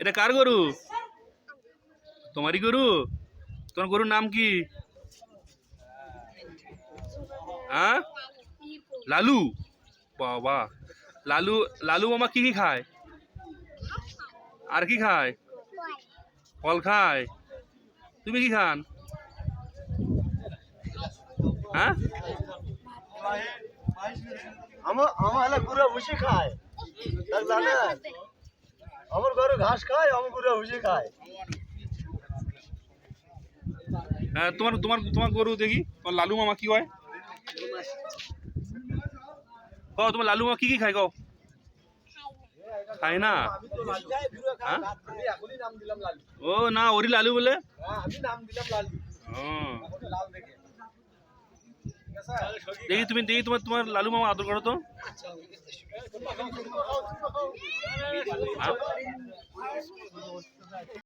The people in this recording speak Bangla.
এটা কার গরু? তোমারই গরু? তোমার গরুর নাম কি? হ্যাঁ? লালু? বাবা। লালু লালু মামা কি কি খায়? আর কি খায়? ফল খায়? তুমি কি খান? হ্যাঁ? আমার আমার গুড়া ভুসি খায়। তা জানেন আমার ঘাস খায় আমার গুড়া ভুসি খায়। হ্যাঁ তোমার তোমার তোমার গরু দেখি। তোমার লালু মামা কি হয়? কও তোমার লালু মামা কি কি খায় কও? খায় না? হ্যাঁ? ও না ওরি লালু বলে? হ্যাঁ আমি নাম দিলাম লালু। ও। দেখে তুমি দেখি তোমার তোমার লালু মামা আদর করো তো হ্যাঁ?